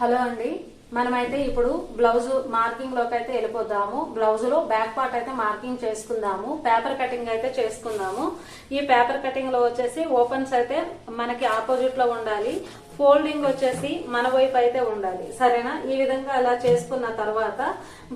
Hello అండి. మనమైతే ఇప్పుడు బ్లౌజ్ మార్కింగ్లోకి అయితే వెళ్ళిపోదాము. బ్లౌజ్లో బ్యాక్ పార్ట్ అయితే మార్కింగ్ చేసుకుందాము. పేపర్ కటింగ్ అయితే చేసుకుందాము. ఈ పేపర్ కటింగ్లో వచ్చేసి ఓపెన్స్ అయితే మనకి ఆపోజిట్లో ఉండాలి. ఫోల్డింగ్ వచ్చేసి మన వైపు అయితే ఉండాలి. సరేనా? ఈ విధంగా అలా చేసుకున్న తర్వాత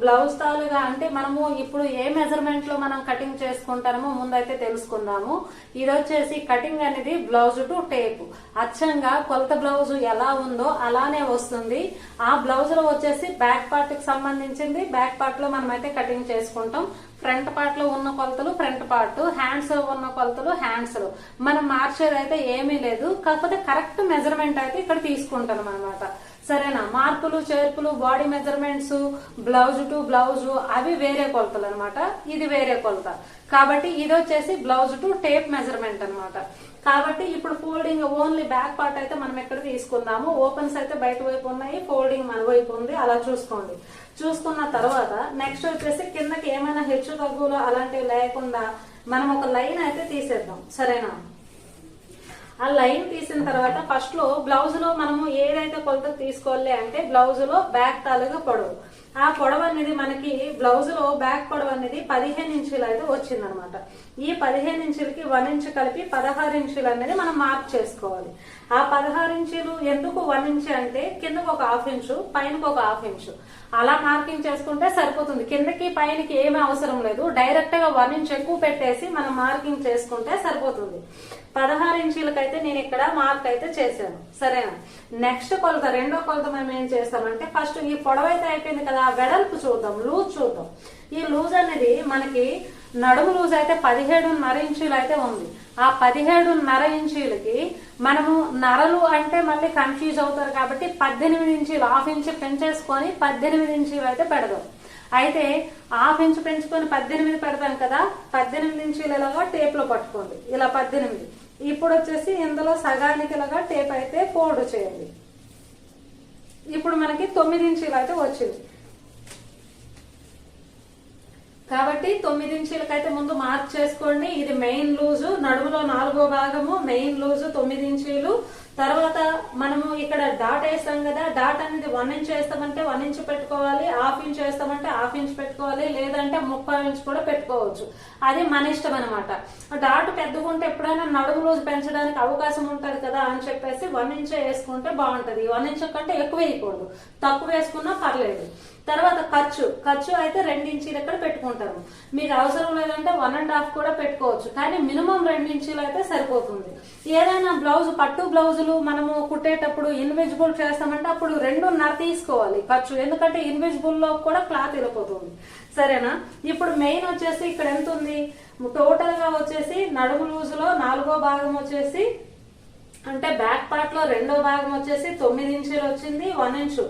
బ్లౌజ్ తాలుగా అంటే మనము ఇప్పుడు ఏ మెజర్మెంట్లో మనం కటింగ్ చేసుకుంటామో ముందైతే తెలుసుకుందాము. ఇది వచ్చేసి కటింగ్ అనేది బ్లౌజ్ టు టేప్. అచ్చంగా కొలత బ్లౌజ్ ఎలా ఉందో అలానే వస్తుంది. ఆ బ్లౌజ్లో వచ్చేసి బ్యాక్ పార్ట్కి సంబంధించింది. బ్యాక్ పార్ట్లో మనం అయితే కటింగ్ చేసుకుంటాం. ఫ్రంట్ పార్ట్లో ఉన్న కొలతలు ఫ్రంట్ పార్ట్ హ్యాండ్స్ ఉన్న కొలతలు హ్యాండ్స్లో మనం మార్చేది అయితే ఏమీ లేదు. కాకపోతే కరెక్ట్ మెజర్మెంట్ అయితే ఇక్కడ తీసుకుంటాం అనమాట సరేనా? మార్పులు చేర్పులు body measurements blouse to blouse అవి వేరే కొలతలు అనమాట ఇది వేరే కొలత. కాబట్టి ఇది వచ్చేసి బ్లౌజ్ టు టేప్ మెజర్మెంట్ అనమాట కాబట్టి ఇప్పుడు ఫోల్డింగ్ ఓన్లీ బ్యాక్ పార్ట్ అయితే మనం ఎక్కడ తీసుకుందాము? ఓపెన్స్ అయితే బయట వైపు ఉన్నాయి ఫోల్డింగ్ మన వైపు ఉంది. అలా చూసుకోండి. చూసుకున్న తర్వాత నెక్స్ట్ వచ్చేసి కిందకి ఏమైనా హెచ్చు తగ్గులు అలాంటివి లేకుండా మనం ఒక లైన్ అయితే తీసేద్దాం. సరేనా? ఆ లైన్ తీసిన తర్వాత ఫస్ట్లో బ్లౌజ్లో మనము ఏదైతే కొలత తీసుకోవాలి అంటే బ్లౌజ్లో బ్యాక్ తాలుగా పొడవు. ఆ పొడవు అనేది మనకి బ్లౌజ్లో బ్యాక్ పొడవు అనేది పదిహేను ఇంచులు అయితే వచ్చింది అనమాట ఈ పదిహేను ఇంచులకి వన్ ఇంచు కలిపి పదహారు ఇంచులు అనేది మనం మార్క్ చేసుకోవాలి. ఆ పదహారు ఇంచులు ఎందుకు వన్ ఇంచు అంటే కిందకు ఒక హాఫ్ ఇంచు పైనకు ఒక హాఫ్ ఇంచు అలా మార్కింగ్ చేసుకుంటే సరిపోతుంది. కిందకి పైనకి ఏమీ అవసరం లేదు. డైరెక్ట్గా వన్ ఇంచు ఎక్కువ పెట్టేసి మనం మార్కింగ్ చేసుకుంటే సరిపోతుంది. పదహారు ఇంచీలకైతే నేను ఇక్కడ మార్క్ అయితే చేశాను. సరేనా? నెక్స్ట్ కొలత రెండో కొలత మనం ఏం చేస్తామంటే ఫస్ట్ ఈ పొడవైతే అయిపోయింది కదా ఆ వెడల్పు చూద్దాం లూజ్ చూద్దాం. ఈ లూజ్ అనేది మనకి నడుము లూజ్ అయితే పదిహేడున్నర ఇంచీలు అయితే ఉంది. ఆ పదిహేడున్నర ఇంచీలకి మనము నరలు అంటే మళ్ళీ కన్ఫ్యూజ్ అవుతారు కాబట్టి పద్దెనిమిది ఇంచీలు హాఫ్ ఇంచ్ పెంచేసుకొని పద్దెనిమిది ఇంచీలు అయితే పెడదాం. అయితే హాఫ్ ఇంచ్ పెంచుకొని పద్దెనిమిది పెడతాం కదా పద్దెనిమిది ఇంచీలలాగా టేప్లో పట్టుకోండి. ఇలా పద్దెనిమిది. ఇప్పుడు వచ్చేసి ఇందులో సగానికి ఇలాగా టేప్ అయితే ఫోల్డ్ చేయండి. ఇప్పుడు మనకి తొమ్మిది ఇంచీలు అయితే వచ్చింది. కాబట్టి తొమ్మిది ఇంచీలకైతే ముందు మార్క్ చేసుకోండి. ఇది మెయిన్ లూజు నడుములో నాలుగో భాగము మెయిన్ లూజు తొమ్మిది ఇంచీలు తర్వాత మనము ఇక్కడ డాట్ వేస్తాం కదా డాట్ అనేది వన్ ఇంచ్ వేస్తామంటే వన్ ఇంచ్ పెట్టుకోవాలి హాఫ్ ఇంచ్ వేస్తామంటే హాఫ్ ఇంచ్ పెట్టుకోవాలి లేదంటే ముప్పై ఇంచ్ కూడా పెట్టుకోవచ్చు. అది మన ఇష్టం అనమాట డాట్ పెద్దగా ఉంటే ఎప్పుడైనా నడుము రోజు పెంచడానికి అవకాశం ఉంటుంది కదా అని చెప్పేసి వన్ ఇంచ్ వేసుకుంటే బాగుంటుంది. వన్ ఇంచ్ కంటే ఎక్కువ వేయకూడదు. తక్కువ వేసుకున్నా పర్లేదు. తర్వాత ఖర్చు. ఖర్చు అయితే రెండించీలు ఎక్కడ పెట్టుకుంటారు? మీకు అవసరం లేదంటే వన్ అండ్ హాఫ్ కూడా పెట్టుకోవచ్చు. కానీ మినిమం రెండించీలు అయితే సరిపోతుంది. ఏదైనా బ్లౌజ్ పట్టు బ్లౌజులు మనము కుట్టేటప్పుడు ఇన్విజిబుల్ చేస్తామంటే అప్పుడు రెండున్నర తీసుకోవాలి ఖర్చు. ఎందుకంటే ఇన్విజిబుల్లో కూడా క్లాత్ వెళ్ళిపోతుంది సరేనా? ఇప్పుడు మెయిన్ వచ్చేసి ఇక్కడ ఎంత ఉంది? టోటల్గా వచ్చేసి నడుము లూజ్లో నాలుగో భాగం వచ్చేసి అంటే బ్యాక్ పార్ట్లో రెండో భాగం వచ్చేసి తొమ్మిది ఇంచీలు వచ్చింది వన్ ఇంచు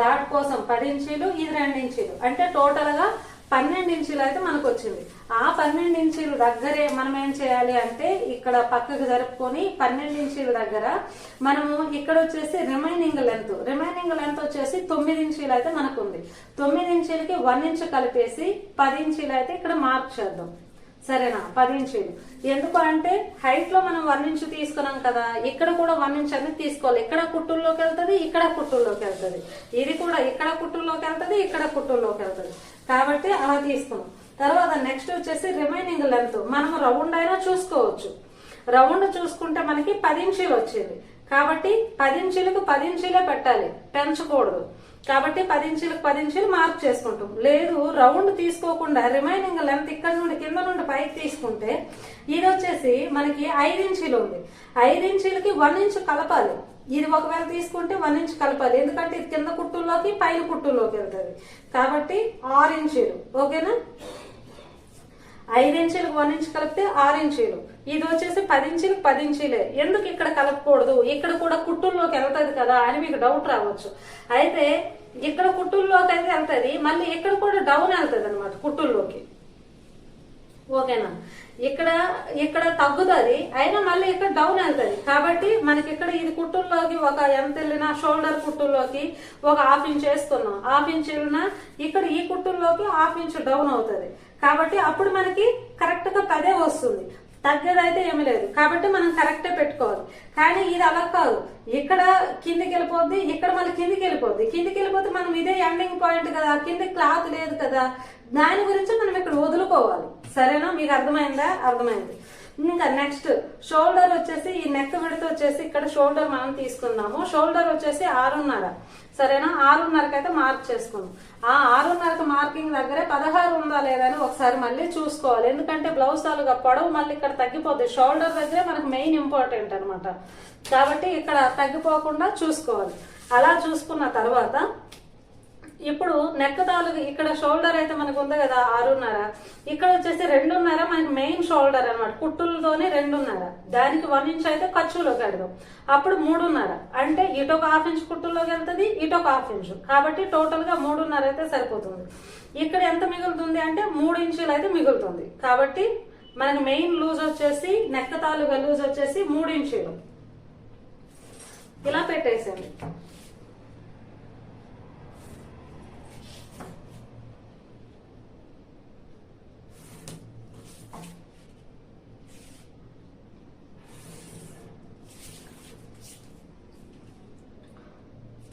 డాట్ కోసం పది ఇంచీలు ఇది రెండు ఇంచీలు. అంటే టోటల్గా పన్నెండు ఇంచీలు అయితే మనకు వచ్చింది. ఆ పన్నెండు ఇంచీలు దగ్గరే మనం ఏం చేయాలి అంటే ఇక్కడ పక్కకు జరుపుకొని పన్నెండు ఇంచీల దగ్గర మనము ఇక్కడ వచ్చేసి రిమైనింగ్ లెంత్ రిమైనింగ్ లెంత్ వచ్చేసి తొమ్మిది ఇంచీలు అయితే మనకు ఉంది. తొమ్మిది ఇంచీలకి వన్ ఇంచ్ కలిపేసి పది ఇంచీలు అయితే ఇక్కడ మార్క్ చేద్దాం. సరేనా? పది ఇంచీలు ఎందుకు అంటే హైట్లో మనం వన్ ఇంచు తీసుకున్నాం కదా ఇక్కడ కూడా వన్ ఇంచ్ అనేది తీసుకోవాలి. ఇక్కడ కుట్టుల్లోకి వెళ్తుంది ఇక్కడ కుట్టుల్లోకి వెళ్తుంది. ఇది కూడా ఇక్కడ కుట్టుల్లోకి వెళ్తుంది ఇక్కడ కుట్టుల్లోకి వెళ్తుంది. కాబట్టి అలా తీసుకున్నాం. తర్వాత నెక్స్ట్ వచ్చేసి రిమైనింగ్ లెంత్ మనం రౌండ్ అయినా చూసుకోవచ్చు. రౌండ్ చూసుకుంటే మనకి పది ఇంచీలు వచ్చింది కాబట్టి పది ఇంచీలకు పది ఇంచీలే పెట్టాలి. పెంచకూడదు. కాబట్టి పది ఇంచులకు పది ఇంచులు మార్క్ చేసుకుంటాం. లేదు రౌండ్ తీసుకోకుండా రిమైనింగ్ లెంత్ ఇక్కడ నుండి కింద నుండి పైకి తీసుకుంటే ఇది వచ్చేసి మనకి ఐదు ఇంచీలు ఉంది. ఐదు ఇంచీలకి వన్ ఇంచు కలపాలి. ఇది ఒకవేళ తీసుకుంటే వన్ ఇంచ్ కలపాలి. ఎందుకంటే ఇది కింద కుట్టుల్లోకి పైన కుట్టుల్లోకి వెళ్తుంది. కాబట్టి ఆరు ఇంచీలు. ఓకేనా? ఐదు ఇంచీలకు వన్ ఇంచ్ కలిపితే ఆరు ఇంచీలు ఇది వచ్చేసి పది ఇంచీలకు పది ఇంచీలే ఎందుకు ఇక్కడ కలపకూడదు? ఇక్కడ కూడా కుట్టుల్లోకి వెళ్తుంది కదా అని మీకు డౌట్ రావచ్చు. అయితే ఇక్కడ కుట్టుల్లోకి అయితే వెళ్తుంది మళ్ళీ ఇక్కడ కూడా డౌన్ వెళ్తుంది అనమాట కుట్టుల్లోకి. ఓకేనా? ఇక్కడ ఇక్కడ తగ్గుతుంది అయినా మళ్ళీ ఇక్కడ డౌన్ వెళ్తుంది. కాబట్టి మనకి ఇక్కడ ఇది కుట్టుల్లోకి ఒక ఎంత వెళ్ళినా షోల్డర్ కుట్టుల్లోకి ఒక హాఫ్ ఇంచ్ వేస్తున్నాం హాఫ్ ఇంచ్ వెళ్ళినా ఇక్కడ ఈ కుట్టుల్లోకి హాఫ్ ఇంచ్ డౌన్ అవుతుంది. కాబట్టి అప్పుడు మనకి కరెక్ట్గా పదే వస్తుంది. తగ్గేదైతే ఏమి లేదు. కాబట్టి మనం కరెక్టే పెట్టుకోవాలి. కానీ ఇది అలా కాదు. ఇక్కడ కిందికి వెళ్ళిపోద్ది ఇక్కడ మళ్ళీ కిందికి వెళ్ళిపోద్ది. కిందికి వెళ్ళిపోతే మనం ఇదే ఎండింగ్ పాయింట్ కదా కింద క్లాత్ లేదు కదా. దాని గురించి మనం ఇక్కడ వదులుకోవాలి. సరేనా? మీకు అర్థమైందా? అర్థమైంది. ఇంకా నెక్స్ట్ షోల్డర్ వచ్చేసి ఈ నెక్ విడత వచ్చేసి ఇక్కడ షోల్డర్ మనం తీసుకుందాము. షోల్డర్ వచ్చేసి ఆరున్నర. సరేనా? ఆరున్నరకి అయితే మార్క్ చేసుకుందాం. ఆ ఆరున్నరకు మార్కింగ్ దగ్గరే పదహారు ఉందా లేదా అని ఒకసారి మళ్ళీ చూసుకోవాలి. ఎందుకంటే బ్లౌజ్ తాలుగా పొడవు మళ్ళీ ఇక్కడ తగ్గిపోద్ది. షోల్డర్ దగ్గరే మనకు మెయిన్ ఇంపార్టెంట్ అనమాట కాబట్టి ఇక్కడ తగ్గిపోకుండా చూసుకోవాలి. అలా చూసుకున్న తర్వాత ఇప్పుడు నెక్ తాలూకు ఇక్కడ షోల్డర్ అయితే మనకు ఉంది కదా ఆరున్నర. ఇక్కడ వచ్చేసి రెండున్నర మనకి మెయిన్ షోల్డర్ అనమాట కుట్టులతోనే రెండున్నర. దానికి వన్ ఇంచ్ అయితే ఖర్చులోకి వెళ్దాం అప్పుడు మూడున్నర. అంటే ఇటు ఒక హాఫ్ ఇంచ్ కుట్టుల్లోకి వెళ్తుంది ఇటు ఒక హాఫ్ ఇంచ్. కాబట్టి టోటల్గా మూడున్నర అయితే సరిపోతుంది. ఇక్కడ ఎంత మిగులుతుంది అంటే మూడు ఇంచులు అయితే మిగులుతుంది. కాబట్టి మనకి మెయిన్ లూజ్ వచ్చేసి నెక్క తాలూకా లూజ్ వచ్చేసి మూడు ఇంచులు. ఇలా పెట్టేసేయండి.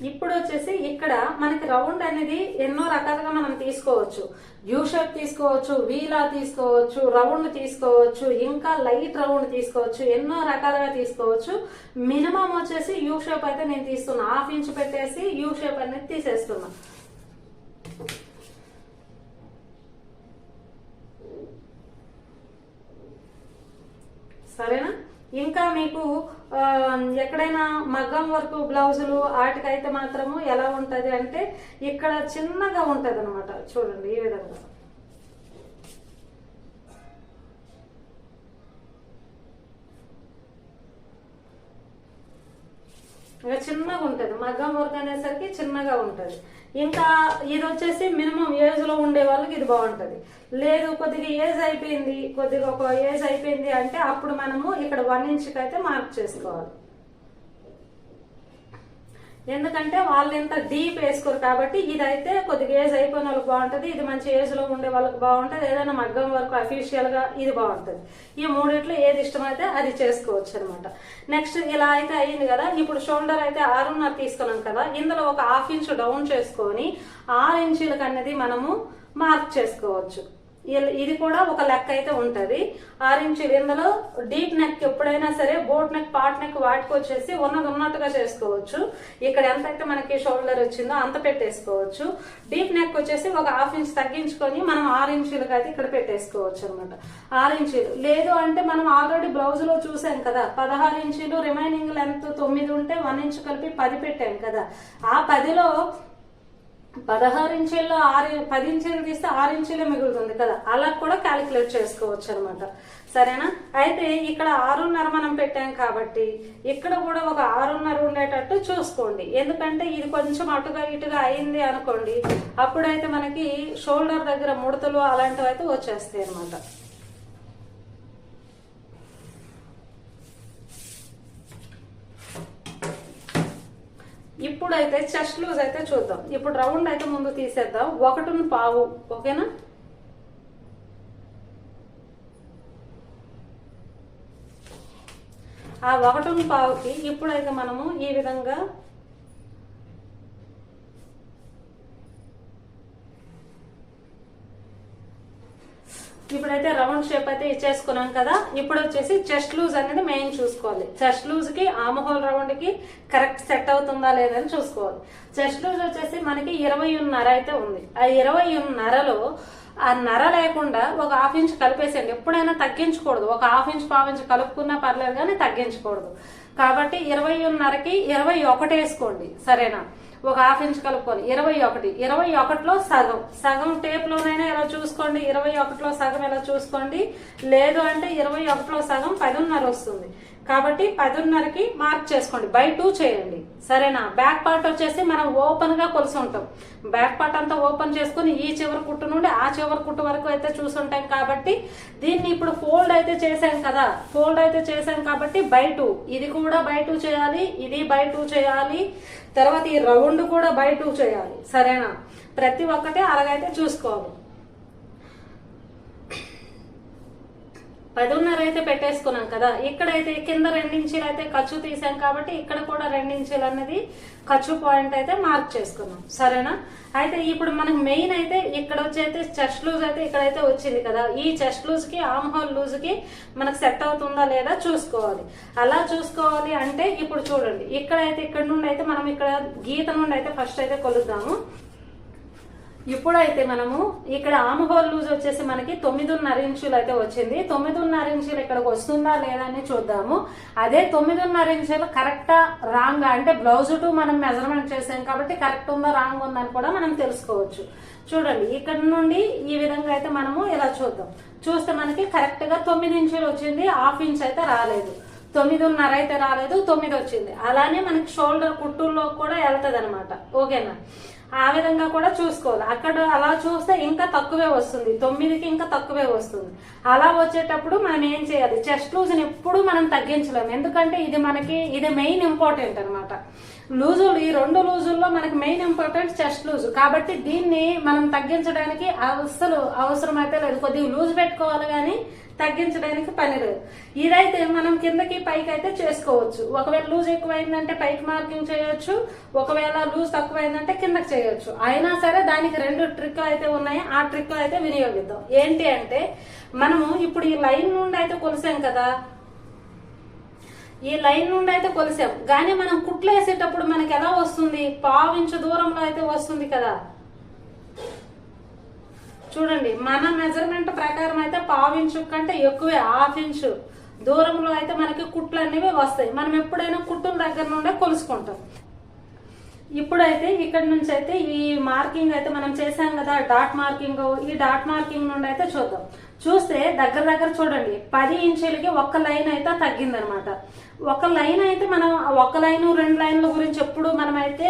ఇప్పుడు వచ్చేసి ఇక్కడ మనకి రౌండ్ అనేది ఎన్నో రకాలుగా మనం తీసుకోవచ్చు. యూ షేప్ తీసుకోవచ్చు వీలా తీసుకోవచ్చు రౌండ్ తీసుకోవచ్చు ఇంకా లైట్ రౌండ్ తీసుకోవచ్చు ఎన్నో రకాలుగా తీసుకోవచ్చు. మినిమం వచ్చేసి యూ షేప్ అయితే నేను తీస్తున్నా. హాఫ్ ఇంచ్ పెట్టేసి యూ షేప్ అనేది తీసేస్తున్నా సరేనా ఇంకా మీకు ఆ, ఎక్కడైనా మగ్గం వర్క్ బ్లౌజులు వాటికైతే మాత్రము ఎలా ఉంటది అంటే ఇక్కడ చిన్నగా ఉంటుంది అనమాట చూడండి ఈ విధంగా. ఇంకా చిన్నగా ఉంటుంది. మగ్గం వర్క్ అనేసరికి చిన్నగా ఉంటది. ఇంకా ఇది వచ్చేసి మినిమం ఏజ్లో ఉండే వాళ్ళకి ఇది బాగుంటుంది. లేదు కొద్దిగా ఏజ్ అయిపోయింది కొద్దిగా ఒక ఏజ్ అయిపోయింది అంటే అప్పుడు మనము ఇక్కడ వన్ ఇంచ్కి అయితే మార్క్ చేసుకోవాలి. ఎందుకంటే వాళ్ళు ఇంత డీప్ వేసుకోరు కాబట్టి ఇదైతే కొద్దిగా ఏజ్ అయిపోయిన వాళ్ళకి బాగుంటుంది ఇది మంచి ఏజ్లో ఉండే వాళ్ళకి బాగుంటుంది ఏదైనా మగ్గం వరకు అఫీషియల్గా ఇది బాగుంటుంది. ఈ మూడిట్లో ఏది ఇష్టమైతే అది చేసుకోవచ్చు అనమాట నెక్స్ట్ ఇలా అయితే అయింది కదా ఇప్పుడు షోల్డర్ అయితే ఆరున్నర తీసుకున్నాం కదా ఇందులో ఒక హాఫ్ ఇంచ్ డౌన్ చేసుకొని ఆరు ఇంచులకు అనేది మనము మార్క్ చేసుకోవచ్చు. ఇది కూడా ఒక లెక్క అయితే ఉంటది. ఆరు ఇందులో డీప్ నెక్ ఎప్పుడైనా సరే బోట్ నెక్ పాట్ నెక్ వాటికి వచ్చేసి ఉన్నది ఉన్నట్టుగా చేసుకోవచ్చు. ఇక్కడ ఎంత అయితే మనకి షోల్డర్ వచ్చిందో అంత పెట్టేసుకోవచ్చు. డీప్ నెక్ వచ్చేసి ఒక హాఫ్ ఇంచ్ తగ్గించుకొని మనం ఆరు ఇంచులకు అయితే ఇక్కడ పెట్టేసుకోవచ్చు అనమాట ఆరు ఇంచులు లేదు అంటే మనం ఆల్రెడీ బ్లౌజ్లో చూసాం కదా పదహారు ఇంచులు రిమైనింగ్ లెంత్ తొమ్మిది ఉంటే వన్ ఇంచ్ కలిపి పది పెట్టాం కదా. ఆ పదిలో పదహారు ఇంచెల్లో ఆరు పది ఇంచీలు తీస్తే ఆరు ఇంచులే మిగులుతుంది కదా. అలా కూడా క్యాలిక్యులేట్ చేసుకోవచ్చు అనమాట సరేనా? అయితే ఇక్కడ ఆరున్నర మనం పెట్టాం కాబట్టి ఇక్కడ కూడా ఒక ఆరున్నర ఉండేటట్టు చూసుకోండి. ఎందుకంటే ఇది కొంచెం అటుగా ఇటుగా అయింది అనుకోండి అప్పుడైతే మనకి షోల్డర్ దగ్గర ముడతలు అలాంటివి అయితే వచ్చేస్తాయి అనమాట ఇప్పుడైతే చెస్ట్ లూజ్ అయితే చూద్దాం. ఇప్పుడు రౌండ్ అయితే ముందు తీసేద్దాం. ఒకటిని పావు. ఓకేనా? ఆ ఒకటిని పావుకి ఇప్పుడైతే మనము ఈ విధంగా ఇప్పుడైతే రౌండ్ షేప్ అయితే ఇచ్చేసుకున్నాం కదా. ఇప్పుడు వచ్చేసి చెస్ట్ లూజ్ అనేది మెయిన్ చూసుకోవాలి. చెస్ట్ లూజ్కి ఆమహోల్ రౌండ్కి కరెక్ట్ సెట్ అవుతుందా లేదని చూసుకోవాలి. చెస్ట్ లూజ్ వచ్చేసి మనకి ఇరవై నర అయితే ఉంది. ఆ ఇరవై నరలో ఆ నర లేకుండా ఒక హాఫ్ ఇంచ్ కలిపేసేయండి. ఎప్పుడైనా తగ్గించకూడదు. ఒక హాఫ్ ఇంచ్ పావు ఇంచ్ కలుపుకున్నా పర్లేదు కానీ తగ్గించకూడదు. కాబట్టి ఇరవై నరకి ఇరవై ఒకటి వేసుకోండి. సరేనా? ఒక హాఫ్ ఇంచ్ కలుపుకొని. ఇరవై ఒకటి. ఇరవై ఒకటిలో సగం. సగం టేప్ లోనైనా చూసుకోండి? ఇరవై ఒకటిలో సగం ఎలా చూసుకోండి? లేదు అంటే ఇరవై ఒకటిలో సగం పదిన్నర వస్తుంది. కాబట్టి పదిన్నరకి మార్క్ చేసుకోండి. బై టూ చేయండి. సరేనా? బ్యాక్ పార్ట్ వచ్చేసి మనం ఓపెన్గా కొలిసి ఉంటాం. బ్యాక్ పార్ట్ అంతా ఓపెన్ చేసుకుని ఈ చివరి కుట్టు నుండి ఆ చివరి కుట్టు వరకు అయితే చూసుంటాం కాబట్టి దీన్ని ఇప్పుడు ఫోల్డ్ అయితే చేసాం కదా. ఫోల్డ్ అయితే చేసాం కాబట్టి బై టూ. ఇది కూడా బై టూ చేయాలి ఇది బై టూ చేయాలి. తర్వాత ఈ రౌండ్ కూడా బై టూ చేయాలి. సరేనా? ప్రతి ఒక్కటి అలాగైతే చూసుకోవాలి. పదిన్నర అయితే పెట్టేసుకున్నాం కదా. ఇక్కడైతే కింద రెండించీలు అయితే ఖర్చు తీసాం కాబట్టి ఇక్కడ కూడా రెండించీలు అనేది ఖర్చు పాయింట్ అయితే మార్క్ చేసుకున్నాం. సరేనా? అయితే ఇప్పుడు మనకు మెయిన్ అయితే ఇక్కడ వచ్చి అయితే చెస్ట్ లూజ్ అయితే ఇక్కడైతే వచ్చింది కదా. ఈ చెస్ట్ లూజ్కి ఆమ్ హోల్ లూజ్కి మనకు సెట్ అవుతుందా లేదా చూసుకోవాలి. అలా చూసుకోవాలి అంటే ఇప్పుడు చూడండి. ఇక్కడైతే ఇక్కడ నుండి అయితే మనం ఇక్కడ గీత నుండి అయితే ఫస్ట్ అయితే కొలుద్దాము. ఇప్పుడైతే మనము ఇక్కడ ఆమ్ హోల్ లూజ్ వచ్చేసి మనకి తొమ్మిదిన్నర ఇంచులు అయితే వచ్చింది. తొమ్మిదిన్నర ఇంచులు ఇక్కడికి వస్తుందా లేదా అని చూద్దాము. అదే తొమ్మిదిన్నర ఇంచులు కరెక్టా రాంగ్? అంటే బ్లౌజ్ టు మనం మెజర్మెంట్ చేసాం కాబట్టి కరెక్ట్ ఉందా రాంగ్ ఉందని కూడా మనం తెలుసుకోవచ్చు. చూడండి ఇక్కడ నుండి ఈ విధంగా అయితే మనము ఇలా చూద్దాం. చూస్తే మనకి కరెక్ట్గా తొమ్మిది ఇంచులు వచ్చింది హాఫ్ ఇంచ్ అయితే రాలేదు. తొమ్మిదిన్నర అయితే రాలేదు తొమ్మిది వచ్చింది. అలానే మనకి షోల్డర్ కుట్టుల్లో కూడా వెళ్తుంది అనమాట ఓకేనా? ఆ విధంగా కూడా చూసుకోవాలి. అక్కడ అలా చూస్తే ఇంకా తక్కువే వస్తుంది. తొమ్మిదికి ఇంకా తక్కువే వస్తుంది. అలా వచ్చేటప్పుడు మనం ఏం చేయాలి? చెస్ట్ లూజ్ని ఎప్పుడు మనం తగ్గించలేము. ఎందుకంటే ఇది మనకి ఇది మెయిన్ ఇంపార్టెంట్ అనమాట లూజులు ఈ రెండు లూజుల్లో మనకి మెయిన్ ఇంపార్టెంట్ చెస్ట్ లూజ్. కాబట్టి దీన్ని మనం తగ్గించడానికి అసలు అవసరం అయితే లేదు. కొద్దిగా లూజ్ పెట్టుకోవాలి కానీ తగ్గించడానికి పని లేదు ఇదైతే మనం కిందకి పైకి అయితే చేసుకోవచ్చు. ఒకవేళ లూజ్ ఎక్కువైందంటే పైకి మార్కింగ్ చేయొచ్చు. ఒకవేళ లూజ్ తక్కువైందంటే కిందకి చేయొచ్చు. అయినా సరే దానికి రెండు ట్రిక్లు అయితే ఉన్నాయి. ఆ ట్రిక్లు అయితే వినియోగిద్దాం. ఏంటి అంటే మనము ఇప్పుడు ఈ లైన్ నుండి అయితే కొలిసాం కదా. ఈ లైన్ నుండి అయితే కొలిసాం. కానీ మనం కుట్లు వేసేటప్పుడు మనకి ఎలా వస్తుంది? పావించు దూరంలో అయితే వస్తుంది కదా. చూడండి మన మెజర్మెంట్ ప్రకారం అయితే పావు ఇంచు కంటే ఎక్కువే హాఫ్ ఇంచు. దూరంలో అయితే మనకి కుట్లు అనేవి వస్తాయి. మనం ఎప్పుడైనా కుట్టుల దగ్గర నుండే కొలుసుకుంటాం. ఇప్పుడైతే ఇక్కడ నుంచి అయితే ఈ మార్కింగ్ అయితే మనం చేసాం కదా డాట్ మార్కింగ్ ఈ డాట్ మార్కింగ్ నుండి అయితే చూద్దాం. చూస్తే దగ్గర దగ్గర చూడండి పది ఇంచులకి ఒక్క లైన్ అయితే తగ్గిందనమాట. ఒక లైన్ అయితే మనం ఒక లైన్ రెండు లైన్ల గురించి ఎప్పుడు మనమైతే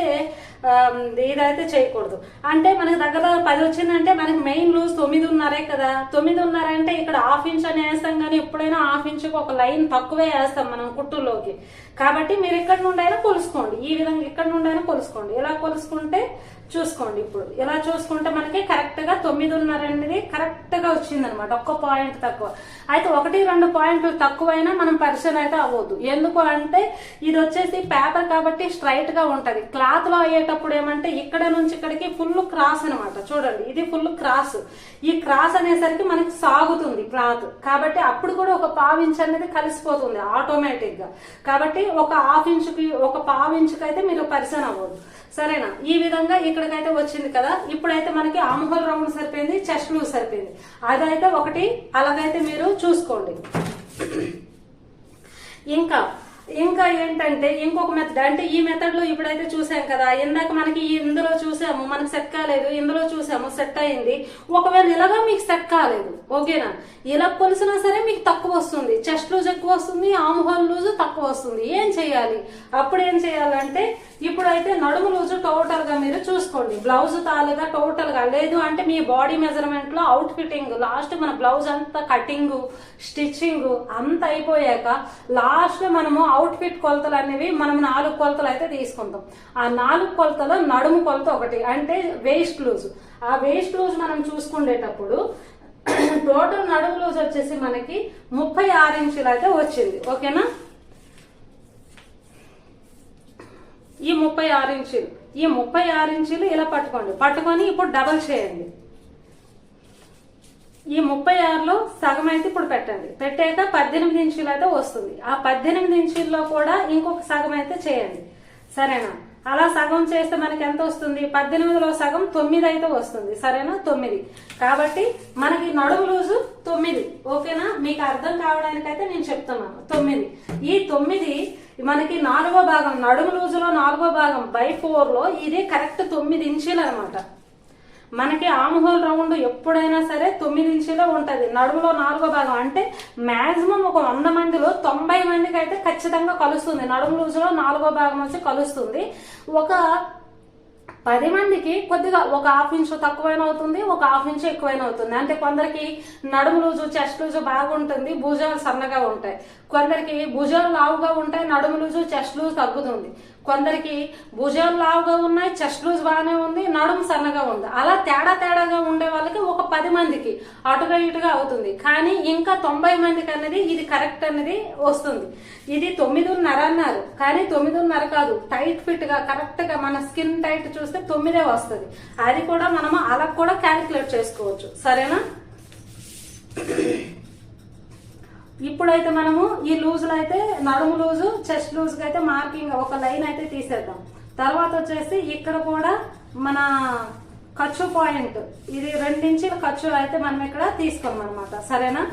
ఇదైతే చేయకూడదు. అంటే మనకు దగ్గర దగ్గర పది వచ్చిందంటే మనకి మెయిన్ లూజ్ తొమ్మిదిన్నరే కదా. తొమ్మిదిన్నర అంటే ఇక్కడ హాఫ్ ఇంచ్ అని వేస్తాం కానీ ఎప్పుడైనా హాఫ్ ఇంచ్కి ఒక లైన్ తక్కువే వేస్తాం మనం కుట్టులోకి కాబట్టి మీరు ఇక్కడ నుండి అయినా కొలుసుకోండి. ఈ విధంగా ఇక్కడ నుండి అయినా కొలుసుకోండి. ఇలా కొలుసుకుంటే చూసుకోండి ఇప్పుడు. ఇలా చూసుకుంటే మనకి కరెక్ట్గా తొమ్మిదిన్నర అనేది కరెక్ట్గా వచ్చింది అనమాట ఒక్క పాయింట్ తక్కువ. అయితే ఒకటి రెండు పాయింట్లు తక్కువైనా మనం పరిశీలన అయితే అవ్వద్దు ఎందుకు అంటే ఇది వచ్చేసి పేపర్ కాబట్టి స్ట్రైట్గా ఉంటది. క్లాత్లో అయ్యేటప్పుడు ఏమంటే ఇక్కడ నుంచి ఇక్కడికి ఫుల్ క్రాస్ అనమాట. చూడండి ఇది ఫుల్ క్రాస్ ఈ క్రాస్ అనేసరికి మనకి సాగుతుంది క్లాత్ కాబట్టి అప్పుడు కూడా ఒక పావు ఇంచ్ అనేది కలిసిపోతుంది ఆటోమేటిక్గా. కాబట్టి ఒక హాఫ్ ఇంచుకి ఒక పావు ఇంచుకి అయితే మీరు పరిశీలన అవ్వద్దు సరేనా? ఈ విధంగా ఇక్కడికైతే వచ్చింది కదా? ఇప్పుడైతే మనకి ఆమ్హోల్ రౌండ్ సరిపోయింది చెస్ట్ లూజ్ సరిపోయింది. అదైతే ఒకటి అలాగైతే మీరు చూసుకోండి. ఇంకా ఇంకా ఏంటంటే ఇంకొక మెథడ్ అంటే ఈ మెథడ్లో ఇప్పుడైతే చూసాం కదా ఇందాక మనకి ఇందులో చూసాము మనకి సెట్ కాలేదు ఇందులో చూసాము సెట్ అయింది. ఒకవేళ ఇలాగా మీకు సెట్ కాలేదు ఓకేనా? ఇలా కొలిసినా సరే మీకు తక్కువ వస్తుంది. చెస్ట్ లూజ్ ఎక్కువ వస్తుంది ఆమ్ హోల్ లూజ్ తక్కువ వస్తుంది. ఏం చేయాలి? అప్పుడు ఏం చేయాలంటే ఇప్పుడైతే నడుము లూజు టోటల్గా మీరు చూసుకోండి. బ్లౌజ్ తాలుగా టోటల్గా లేదు అంటే మీ బాడీ మెజర్మెంట్లో అవుట్ ఫిట్టింగ్ లాస్ట్ మన బ్లౌజ్ అంతా కటింగ్ స్టిచ్చింగ్ అంత అయిపోయాక లాస్ట్ మనము అవుట్ ఫిట్ కొలతలు అనేవి మనం నాలుగు కొలతలు అయితే తీసుకుంటాం. ఆ నాలుగు కొలతలు నడుము కొలత ఒకటి అంటే వేస్ట్ లూజ్ ఆ వేస్ట్ లూజ్ మనం చూసుకునేటప్పుడు టోటల్ నడుము లూజ్ వచ్చేసి మనకి ముప్పై ఆరు ఇంచులు అయితే వచ్చింది. ఓకేనా? ఈ ముప్పై ఆరు ఇంచులు ఈ ముప్పై ఆరు ఇంచులు ఇలా పట్టుకోండి. పట్టుకొని ఇప్పుడు డబల్ చేయండి. ఈ ముప్పై ఆరులో సగం అయితే ఇప్పుడు పెట్టండి. పెట్టాక పద్దెనిమిది ఇంచులు అయితే వస్తుంది. ఆ పద్దెనిమిది ఇంచుల్లో కూడా ఇంకొక సగం అయితే చేయండి. సరేనా? అలా సగం చేస్తే మనకి ఎంత వస్తుంది? పద్దెనిమిదిలో సగం తొమ్మిది అయితే వస్తుంది. సరేనా? తొమ్మిది. కాబట్టి మనకి నడుము లూజు తొమ్మిది. ఓకేనా? మీకు అర్థం కావడానికైతే నేను చెప్తున్నాను. తొమ్మిది. ఈ తొమ్మిది మనకి నాలుగో భాగం నడుము లూజులో నాలుగో భాగం బై ఫోర్లో ఇది కరెక్ట్ తొమ్మిది ఇంచులు అనమాట. మనకి ఆమ్హోల్ రౌండ్ ఎప్పుడైనా సరే తొమ్మిది ఇంచులో ఉంటుంది. నడుములో నాలుగో భాగం. అంటే మాక్సిమం ఒక వంద మందిలో తొంభై మందికి అయితే ఖచ్చితంగా కలుస్తుంది. నడుము లూజులో నాలుగో భాగం వచ్చి కలుస్తుంది. ఒక పది మందికి కొద్దిగా ఒక హాఫ్ ఇంచ్ తక్కువైన అవుతుంది ఒక హాఫ్ ఇంచ్ ఎక్కువైన అవుతుంది. అంటే కొందరికి నడుము లూజు చెస్ట్ లూజు బాగుంటుంది భుజాలు సన్నగా ఉంటాయి. కొందరికి భుజాలు లావుగా ఉంటాయి నడుము లూజు చెస్ట్ లూజు తగ్గుతుంది. కొందరికి భుజాలు లావుగా ఉన్నాయి చెస్ట్ లూజ్ బాగానే ఉంది నడుము సన్నగా ఉంది. అలా తేడా తేడాగా ఉండే వాళ్ళకి ఒక పది మందికి అటుగా ఇటుగా అవుతుంది. కానీ ఇంకా తొంభై మందికి అనేది ఇది కరెక్ట్ అనేది వస్తుంది. ఇది తొమ్మిదిన్నర అన్నారు. కానీ తొమ్మిదిన్నర కాదు టైట్ ఫిట్గా కరెక్ట్గా మన స్కిన్ టైట్ చూస్తే తొమ్మిదే వస్తుంది. అది కూడా మనము అలా కూడా క్యాలిక్యులేట్ చేసుకోవచ్చు. సరేనా? ఇప్పుడైతే మనము ఈ లూజ్లో అయితే నడుము లూజు చెస్ట్ లూజ్కి అయితే మార్కింగ్ ఒక లైన్ అయితే తీసేద్దాం. తర్వాత వచ్చేసి ఇక్కడ కూడా మన ఖర్చు పాయింట్ ఇది రెండించి ఖర్చు అయితే మనం ఇక్కడ తీసుకోం అనమాట సరేనా?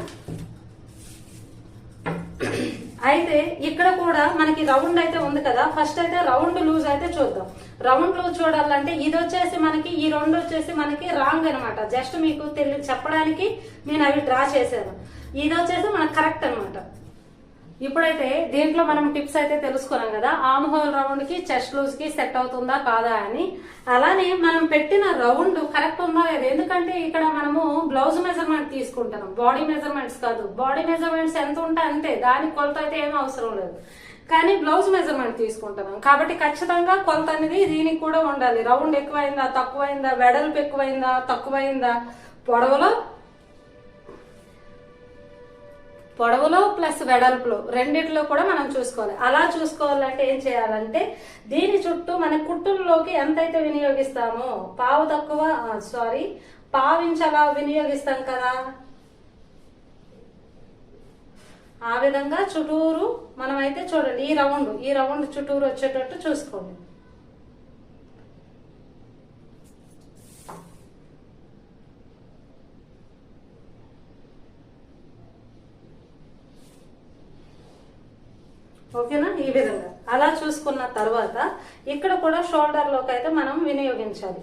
అయితే ఇక్కడ కూడా మనకి రౌండ్ అయితే ఉంది కదా. ఫస్ట్ అయితే రౌండ్ లూజ్ అయితే చూద్దాం. రౌండ్ లూజ్ చూడాలంటే ఇది వచ్చేసి మనకి ఈ రెండు వచ్చేసి మనకి రాంగ్ అనమాట జస్ట్ మీకు తెలియ చెప్పడానికి నేను అవి డ్రా చేశాను. ఇది వచ్చేసి మనకు కరెక్ట్ అనమాట ఇప్పుడైతే దీంట్లో మనం టిప్స్ అయితే తెలుసుకున్నాం కదా ఆమ్ హోల్ రౌండ్కి చెస్ట్ లూజ్కి సెట్ అవుతుందా కాదా అని. అలానే మనం పెట్టిన రౌండ్ కరెక్ట్ ఉందా లేదా? ఎందుకంటే ఇక్కడ మనము బ్లౌజ్ మెజర్మెంట్ తీసుకుంటున్నాం బాడీ మెజర్మెంట్స్ కాదు. బాడీ మెజర్మెంట్స్ ఎంత ఉంటే అంతే. దాని కొలత అయితే ఏం అవసరం లేదు. కానీ బ్లౌజ్ మెజర్మెంట్ తీసుకుంటున్నాం. కాబట్టి ఖచ్చితంగా కొలత అనేది దీనికి కూడా ఉండాలి. రౌండ్ ఎక్కువైందా తక్కువైందా వెడల్పు ఎక్కువైందా తక్కువైందా పొడవలో పొడవులో ప్లస్ వెడల్పులో రెండిట్లో కూడా మనం చూసుకోవాలి. అలా చూసుకోవాలంటే ఏం చేయాలంటే దీని చుట్టూ మన కుట్టుల్లోకి ఎంతైతే వినియోగిస్తామో పావు తక్కువ సారీ పావించి అలా వినియోగిస్తాం కదా. ఆ విధంగా చుట్టూరు మనమైతే చూడండి ఈ రౌండ్ ఈ రౌండ్ చుట్టూరు వచ్చేటట్టు చూసుకోండి. ఓకేనా? ఈ విధంగా. అలా చూసుకున్న తర్వాత ఇక్కడ కూడా షోల్డర్లోకి అయితే మనం వినియోగించాలి.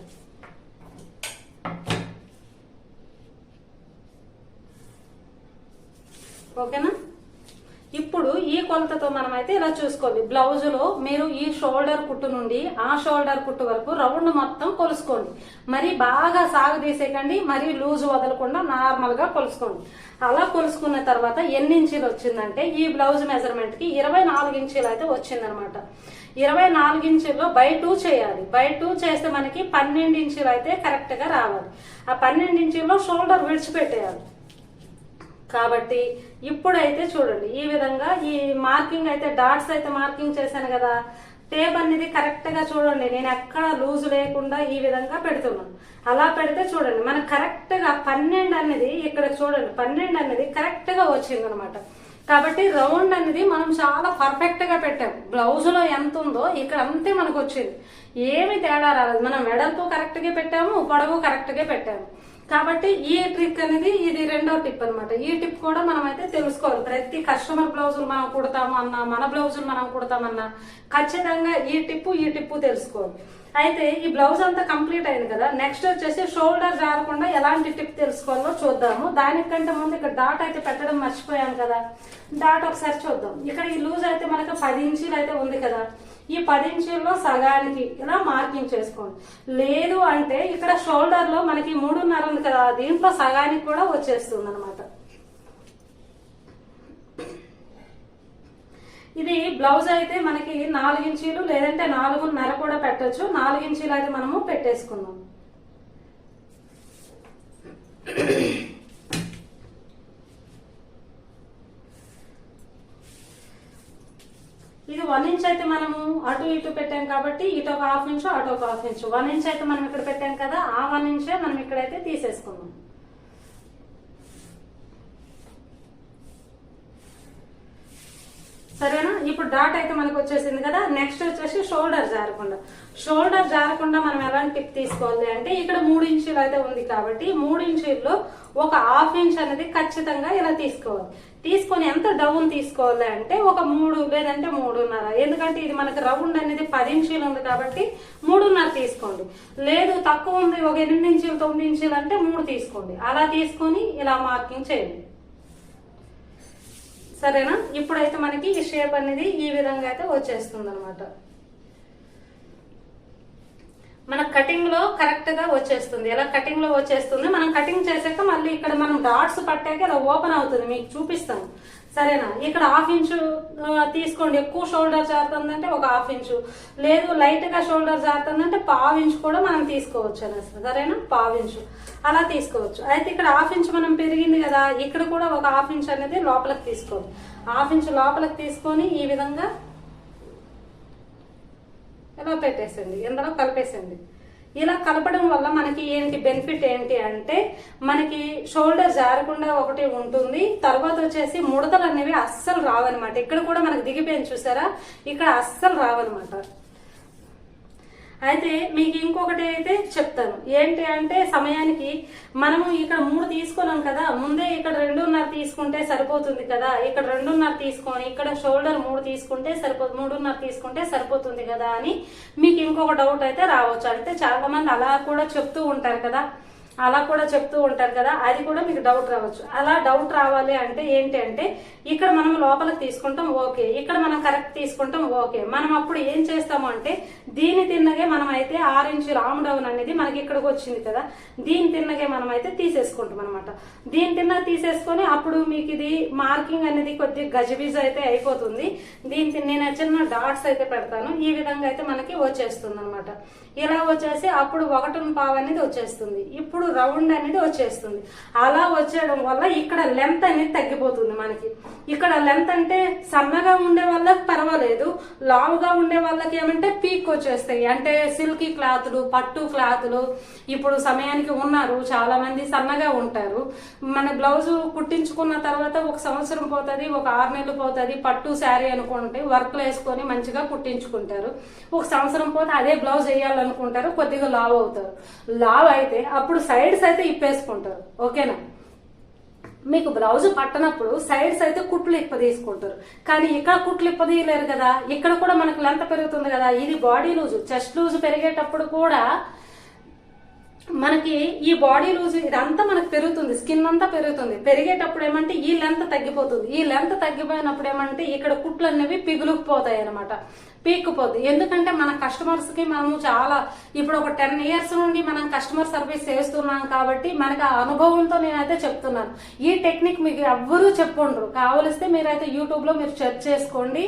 ఓకేనా? ఇప్పుడు ఈ కొలతతో మనం అయితే ఇలా చూసుకోవాలి బ్లౌజ్లో మీరు ఈ షోల్డర్ కుట్టు నుండి ఆ షోల్డర్ కుట్టు వరకు రౌండ్ మొత్తం కొలుసుకోండి. మరి బాగా సాగు తీసేయకండి మరి లూజ్ వదలకుండా నార్మల్గా కొలుసుకోండి. అలా కొలుసుకున్న తర్వాత ఎన్ని ఇంచీలు వచ్చిందంటే ఈ బ్లౌజ్ మెజర్మెంట్కి ఇరవై నాలుగు ఇంచీలు అయితే వచ్చిందనమాట. ఇరవై నాలుగు ఇంచుల్లో బై టూ చేయాలి. బై టూ చేస్తే మనకి పన్నెండు ఇంచులు అయితే కరెక్ట్గా రావాలి. ఆ పన్నెండు ఇంచుల్లో షోల్డర్ విడిచిపెట్టేయాలి. కాబట్టి ఇప్పుడైతే చూడండి ఈ విధంగా ఈ మార్కింగ్ అయితే డాట్స్ అయితే మార్కింగ్ చేశాను కదా టేప్ అనేది కరెక్ట్గా చూడండి నేను ఎక్కడ లూజ్ లేకుండా ఈ విధంగా పెడుతున్నాను. అలా పెడితే చూడండి మనకు కరెక్ట్గా పన్నెండు అనేది ఇక్కడ చూడండి పన్నెండు అనేది కరెక్ట్గా వచ్చింది అనమాట కాబట్టి రౌండ్ అనేది మనం చాలా పర్ఫెక్ట్గా పెట్టాం బ్లౌజ్లో ఎంత ఉందో ఇక్కడ అంతే మనకు వచ్చింది. ఏమి తేడా రాలేదు. మనం వెడల్పు కరెక్ట్గా పెట్టాము పొడవు కరెక్ట్గా పెట్టాము. కాబట్టి ఈ ట్రిక్ అనేది ఇది రెండో టిప్ అన్నమాట. ఈ టిప్ కూడా మనం అయితే తెలుసుకోవాలి. ప్రతి కస్టమర్ బ్లౌజులు మనం కుడతాము అన్నా మన బ్లౌజులు మనం కుడతామన్నా ఖచ్చితంగా ఈ టిప్పు ఈ టిప్పు తెలుసుకోవాలి. అయితే ఈ బ్లౌజ్ అంతా కంప్లీట్ అయింది కదా. నెక్స్ట్ వచ్చేసి షోల్డర్ జారకుండా ఎలాంటి టిప్ తెలుసుకోవాలో చూద్దాము. దానికంటే ముందు ఇక్కడ డాట్ అయితే పెట్టడం మర్చిపోయాం కదా. డాట్ ఒకసారి చూద్దాం. ఇక్కడ ఈ లూజ్ అయితే మనకు పది ఇంచీలు అయితే ఉంది కదా. ఈ పది ఇంచుల్లో సగానికి ఇలా మార్కింగ్ చేసుకోండి. లేదు అంటే ఇక్కడ షోల్డర్లో మనకి మూడున్నర ఉంది కదా దీంట్లో సగానికి కూడా వచ్చేస్తుంది అనమాట ఇది బ్లౌజ్ అయితే మనకి నాలుగు ఇంచీలు లేదంటే నాలుగున్నర కూడా పెట్టొచ్చు. నాలుగు ఇంచీలు అయితే మనము పెట్టేసుకుందాం ఇది వన్ ఇంచ్ అయితే మనము అటు ఇటు పెట్టాం కాబట్టి ఇటు ఒక హాఫ్ ఇంచు అటు ఒక హాఫ్ ఇంచు వన్ ఇంచ్ అయితే మనం ఇక్కడ పెట్టాం కదా ఆ వన్ ఇంచే మనం ఇక్కడైతే తీసేసుకుందాం. సరేనా? ఇప్పుడు డాట్ అయితే మనకు వచ్చేసింది కదా నెక్స్ట్ వచ్చేసి షోల్డర్ జారకుండా. షోల్డర్ జారకుండా మనం ఎలాంటి టిప్ తీసుకోవాలి అంటే ఇక్కడ మూడు ఇంచులు అయితే ఉంది కాబట్టి మూడు ఇంచుల్లో ఒక హాఫ్ ఇంచ్ అనేది ఖచ్చితంగా ఇలా తీసుకోవాలి. తీసుకొని ఎంత డౌన్ తీసుకోవాలి అంటే ఒక మూడు లేదంటే మూడున్నర. ఎందుకంటే ఇది మనకి రౌండ్ అనేది పది ఇంచీలు ఉంది కాబట్టి మూడున్నర తీసుకోండి. లేదు తక్కువ ఉంది ఒక ఎనిమిది ఇంచులు తొమ్మిది ఇంచులు అంటే మూడు తీసుకోండి. అలా తీసుకొని ఇలా మార్కింగ్ చేయండి. సరేనా? ఇప్పుడైతే మనకి ఈ షేప్ అనేది ఈ విధంగా అయితే వచ్చేస్తుంది అనమాట మన కటింగ్లో కరెక్ట్గా వచ్చేస్తుంది. ఎలా కటింగ్లో వచ్చేస్తుంది? మనం కటింగ్ చేసాక మళ్ళీ ఇక్కడ మనం డాట్స్ పట్టాక ఇలా ఓపెన్ అవుతుంది. మీకు చూపిస్తాను. సరేనా? ఇక్కడ హాఫ్ ఇంచు తీసుకోండి. ఎక్కువ షోల్డర్ జారుతుందంటే ఒక హాఫ్ ఇంచు లేదు లైట్గా షోల్డర్ జారుతుందంటే పావు ఇంచు కూడా మనం తీసుకోవచ్చు అనేసి సరేనా? పావు ఇంచు అలా తీసుకోవచ్చు. అయితే ఇక్కడ హాఫ్ ఇంచు మనం పెరిగింది కదా ఇక్కడ కూడా ఒక హాఫ్ ఇంచ్ అనేది లోపలికి తీసుకోండి. హాఫ్ ఇంచు లోపలికి తీసుకొని ఈ విధంగా ఇలా పెట్టేసండి ఇందులో కలిపేసండి ఇలా కలపడం వల్ల మనకి ఏంటి బెనిఫిట్ ఏంటి అంటే మనకి షోల్డర్ జారకుండా ఒకటి ఉంటుంది తర్వాత వచ్చేసి ముడతలు అనేవి అస్సలు రావన్నమాట. ఇక్కడ కూడా మనకి దిగిపోయింది చూసారా? ఇక్కడ అస్సలు రావన్నమాట. అయితే మీకు ఇంకొకటి అయితే చెప్తాను. ఏంటి అంటే సమయానికి మనము ఇక్కడ మూడు తీసుకున్నాం కదా ముందే ఇక్కడ రెండున్నర తీసుకుంటే సరిపోతుంది కదా ఇక్కడ రెండున్నర తీసుకొని ఇక్కడ షోల్డర్ మూడు తీసుకుంటే సరిపోతుంది మూడున్నర తీసుకుంటే సరిపోతుంది కదా అని మీకు ఇంకొక డౌట్ అయితే రావచ్చు. అంటే చాలా మంది అలా కూడా చెప్తూ ఉంటారు కదా. అలా కూడా చెప్తూ ఉంటారు కదా అది కూడా మీకు డౌట్ రావచ్చు. అలా డౌట్ రావాలి అంటే ఏంటి అంటే ఇక్కడ మనం లోపలికి తీసుకుంటాం ఓకే. ఇక్కడ మనం కరెక్ట్ తీసుకుంటాం ఓకే. మనం అప్పుడు ఏం చేస్తాము అంటే దీని తిన్నగే మనం అయితే ఆరు ఇంచు రామ్ డౌన్ అనేది మనకి ఇక్కడికి వచ్చింది కదా దీని తిన్నగే మనం అయితే తీసేసుకుంటాం అనమాట దీని తిన్న తీసేసుకొని అప్పుడు మీకు ఇది మార్కింగ్ అనేది కొద్ది గజిబిజ్ అయితే అయిపోతుంది. దీని నేను చిన్న డాట్స్ అయితే పెడతాను. ఈ విధంగా అయితే మనకి వచ్చేస్తుంది అనమాట ఇలా వచ్చేసి అప్పుడు ఒకటి పావు అనేది వచ్చేస్తుంది. ఇప్పుడు రౌండ్ అనేది వచ్చేస్తుంది. అలా వచ్చేయడం వల్ల ఇక్కడ లెంత్ అనేది తగ్గిపోతుంది మనకి. ఇక్కడ లెంత్ అంటే సన్నగా ఉండే వాళ్ళకి పర్వాలేదు లావుగా ఉండే వాళ్ళకి ఏమంటే పీక్ వచ్చేస్తాయి. అంటే సిల్కీ క్లాత్లు పట్టు క్లాతులు. ఇప్పుడు సమయానికి ఉన్నారు చాలా మంది సన్నగా ఉంటారు. మన బ్లౌజ్ కుట్టించుకున్న తర్వాత ఒక సంవత్సరం పోతుంది ఒక ఆరు నెలలు పోతుంది పట్టు శారీ అనుకుంటే వర్క్లు వేసుకొని మంచిగా కుట్టించుకుంటారు. ఒక సంవత్సరం పోతే అదే బ్లౌజ్ వేయాలనుకుంటారు కొద్దిగా లావ్ అవుతారు. లావ్ అయితే అప్పుడు సైడ్స్ అయితే ఇప్పేసుకుంటారు. ఓకేనా? మీకు బ్లౌజ్ పట్టనప్పుడు సైడ్స్ అయితే కుట్లు ఇప్ప తీసుకుంటారు కానీ ఇక్కడ కుట్లు ఇప్ప తీయలేరు కదా. ఇక్కడ కూడా మనకు లెంత్ పెరుగుతుంది కదా. ఇది బాడీ లూజ్ చెస్ట్ లూజ్ పెరిగేటప్పుడు కూడా మనకి ఈ బాడీ లూజ్ ఇదంతా మనకు పెరుగుతుంది. స్కిన్ అంతా పెరుగుతుంది. పెరిగేటప్పుడు ఏమంటే ఈ లెంత్ తగ్గిపోతుంది. ఈ లెంత్ తగ్గిపోయినప్పుడు ఏమంటే ఇక్కడ కుట్లు అనేవి పిగులుకుపోతాయి అనమాట పీక్కుపోద్ది. ఎందుకంటే మన కస్టమర్స్కి మనము చాలా ఇప్పుడు ఒక టెన్ ఇయర్స్ నుండి మనం కస్టమర్ సర్వీస్ చేస్తున్నాం కాబట్టి మనకు ఆ అనుభవంతో నేనైతే చెప్తున్నాను. ఈ టెక్నిక్ మీకు ఎవ్వరూ చెప్పుండ్రు. కావలిస్తే మీరైతే యూట్యూబ్లో మీరు సెర్చ్ చేసుకోండి.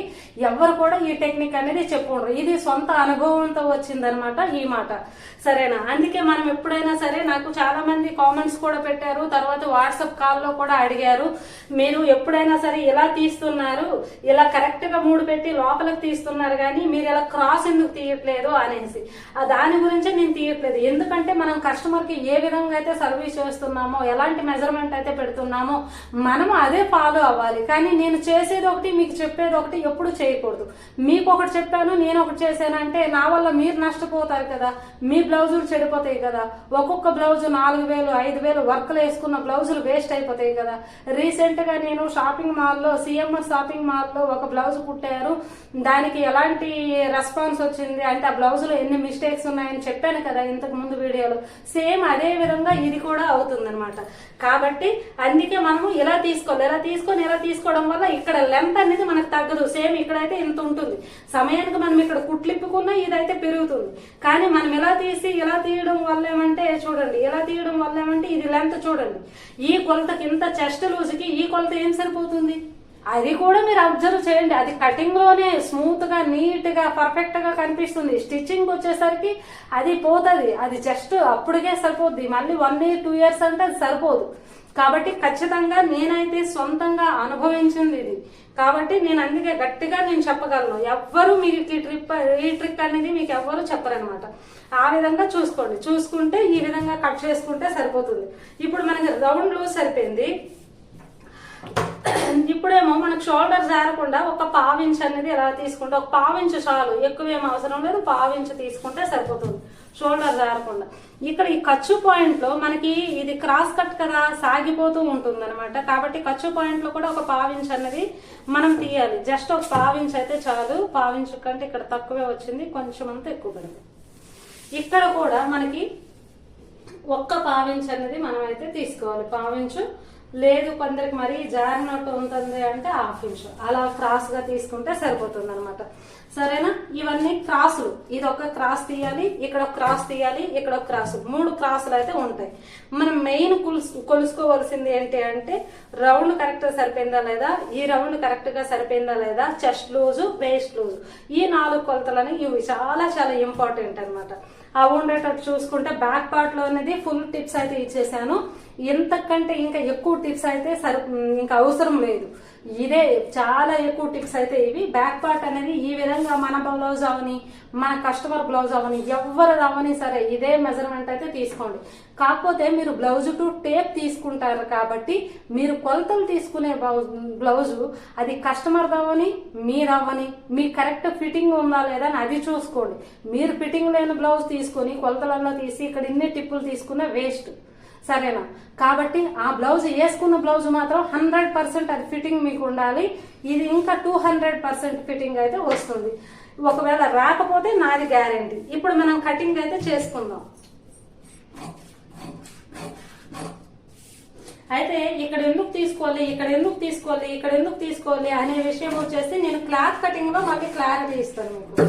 ఎవరు కూడా ఈ టెక్నిక్ అనేది చెప్పుండ్రు. ఇది సొంత అనుభవంతో వచ్చిందనమాట ఈ మాట. సరేనా? అందుకే మనం ఎప్పుడైనా సరే నాకు చాలా మంది కామెంట్స్ కూడా పెట్టారు. తర్వాత వాట్సాప్ కాల్లో కూడా అడిగారు. మీరు ఎప్పుడైనా సరే ఇలా తీస్తున్నారు ఇలా కరెక్ట్గా మూడు పెట్టి లోపలికి తీస్తున్నారు కానీ మీరు ఇలా క్రాస్ ఎందుకు తీయట్లేదు అనేసి. ఆ దాని గురించే నేను తీయట్లేదు. ఎందుకంటే మనం కస్టమర్కి ఏ విధంగా అయితే సర్వీస్ చేస్తున్నామో ఎలాంటి మెజర్మెంట్ అయితే పెడుతున్నామో మనం అదే ఫాలో అవ్వాలి. కానీ నేను చేసేది ఒకటి మీకు చెప్పేది ఒకటి ఎప్పుడు చేయకూడదు. మీకు ఒకటి చెప్పాను నేను ఒకటి చేశానంటే నా వల్ల మీరు నష్టపోతారు కదా. మీ బ్లౌజులు చెడిపోతాయి కదా. ఒక్కొక్క బ్లౌజ్ నాలుగు వేలు ఐదు వేలు వర్క్లు వేసుకున్న బ్లౌజులు వేస్ట్ అయిపోతాయి కదా. రీసెంట్గా నేను షాపింగ్ మాల్లో సిఎంఆర్ షాపింగ్ మాల్లో ఒక బ్లౌజ్ కుట్టారు దానికి ఎలాంటి రెస్పాన్స్ వచ్చింది? అంటే ఆ బ్లౌజ్లో ఎన్ని మిస్టేక్స్ ఉన్నాయని చెప్పాను కదా ఇంతకు ముందు వీడియోలో. సేమ్ అదే విధంగా ఇది కూడా అవుతుంది కాబట్టి అందుకే మనము ఇలా తీసుకోవాలి ఇలా తీసుకొని ఇలా తీసుకోవడం వల్ల ఇక్కడ లెంత్ అనేది మనకు తగ్గదు. సేమ్ ఇక్కడైతే ఇంత ఉంటుంది. సమయానికి మనం ఇక్కడ కుట్లిప్పుకున్నా ఇదైతే పెరుగుతుంది. కానీ మనం ఇలా తీసి ఇలా తీయడం వల్ల ఏమంటే చూడండి ఇలా తీయడం వల్ల ఏమంటే ఇది లెంత్ చూడండి. ఈ కొలతకి ఇంత చెస్ట్ లూజ్కి ఈ కొలత ఏం సరిపోతుంది? అది కూడా మీరు అబ్జర్వ్ చేయండి. అది కటింగ్లోనే స్మూత్గా నీట్గా పర్ఫెక్ట్గా కనిపిస్తుంది. స్టిచ్చింగ్ వచ్చేసరికి అది పోతుంది. అది జస్ట్ అప్పటికే సరిపోద్ది. మళ్ళీ వన్ ఇయర్ టూ ఇయర్స్ అంటే అది సరిపోదు. కాబట్టి ఖచ్చితంగా నేనైతే సొంతంగా అనుభవించింది ఇది. కాబట్టి నేను అందుకే గట్టిగా నేను చెప్పగలను. ఎవ్వరు మీకు ఈ ట్రిప్ ఈ ట్రిక్ అనేది మీకు ఎవ్వరు చెప్పరనమాట ఆ విధంగా చూసుకోండి. చూసుకుంటే ఈ విధంగా కట్ చేసుకుంటే సరిపోతుంది. ఇప్పుడు మనకి రౌండ్ లూజ్ సరిపోయింది. ఇప్పుడేమో మనకు షోల్డర్ జారకుండా ఒక పావించ్ అనేది ఎలా తీసుకుంటే ఒక పావించు చాలు ఎక్కువ ఏం అవసరం లేదు పావించు తీసుకుంటే సరిపోతుంది షోల్డర్ జారకుండా. ఇక్కడ ఈ ఖర్చు పాయింట్లో మనకి ఇది క్రాస్ కట్ కదా సాగిపోతూ ఉంటుంది అనమాట కాబట్టి ఖర్చు పాయింట్లో కూడా ఒక పావించ్ అనేది మనం తీయాలి. జస్ట్ ఒక పావించ్ అయితే చాలు పావించు కంటే ఇక్కడ తక్కువే వచ్చింది కొంచెం అంతా ఎక్కువ పడింది. ఇక్కడ కూడా మనకి ఒక్క పావించ్ అనేది మనం అయితే తీసుకోవాలి. పావించు లేదు కొందరికి మరీ జారినట్టు ఉంటుంది అంటే హాఫ్ ఇంచ్ అలా క్రాస్గా తీసుకుంటే సరిపోతుంది అనమాట సరేనా? ఇవన్నీ క్రాసులు ఇది ఒక క్రాస్ తీయాలి ఇక్కడ ఒక క్రాస్ తీయాలి ఇక్కడ ఒక క్రాస్ మూడు క్రాసులు అయితే ఉంటాయి. మనం మెయిన్ కొలుసు కొలుసుకోవాల్సింది ఏంటి అంటే రౌండ్ కరెక్ట్గా సరిపోయిందా లేదా? ఈ రౌండ్ కరెక్ట్గా సరిపోయిందా లేదా? చెస్ట్ లూజు వేస్ట్ లూజు ఈ నాలుగు కొలతలని ఇవి చాలా చాలా ఇంపార్టెంట్ అన్నమాట. అవి ఉండేటట్టు చూసుకుంటే బ్యాక్ పార్ట్లో అనేది ఫుల్ టిప్స్ అయితే ఇచ్చేసాను. ఎంతకంటే ఇంకా ఎక్కువ టిప్స్ అయితే సరి ఇంకా అవసరం లేదు. ఇదే చాలా ఎక్కువ టిప్స్ అయితే ఇవి. బ్యాక్ పార్ట్ అనేది ఈ విధంగా మన బ్లౌజ్ అవని మన కస్టమర్ బ్లౌజ్ అవని ఎవరు అవని సరే ఇదే మెజర్మెంట్ అయితే తీసుకోండి. కాకపోతే మీరు బ్లౌజ్ టు టేప్ తీసుకుంటారు కాబట్టి మీరు కొలతలు తీసుకునే బ్లౌజు అది కస్టమర్ అవ్వని మీరు అవ్వని మీ కరెక్ట్ ఫిట్టింగ్ ఉందా లేదా అని అది చూసుకోండి. మీరు ఫిట్టింగ్ లేని బ్లౌజ్ తీసుకొని కొలతలలో తీసి ఇక్కడ ఇన్ని టిప్పులు తీసుకున్న వేస్ట్. సరేనా? కాబట్టి ఆ బ్లౌజ్ వేసుకున్న బ్లౌజ్ మాత్రం హండ్రెడ్ పర్సెంట్ అది ఫిట్టింగ్ మీకు ఉండాలి. ఇది ఇంకా టూ హండ్రెడ్ పర్సెంట్ ఫిట్టింగ్ అయితే వస్తుంది. ఒకవేళ రాకపోతే నాది గ్యారంటీ. ఇప్పుడు మనం కటింగ్ అయితే చేసుకుందాం. అయితే ఇక్కడ ఎందుకు తీసుకోవాలి ఇక్కడ ఎందుకు తీసుకోవాలి ఇక్కడ ఎందుకు తీసుకోవాలి అనే విషయం వచ్చేసి నేను క్లాత్ కటింగ్లో మళ్ళీ క్లారిటీ ఇస్తాను మీకు.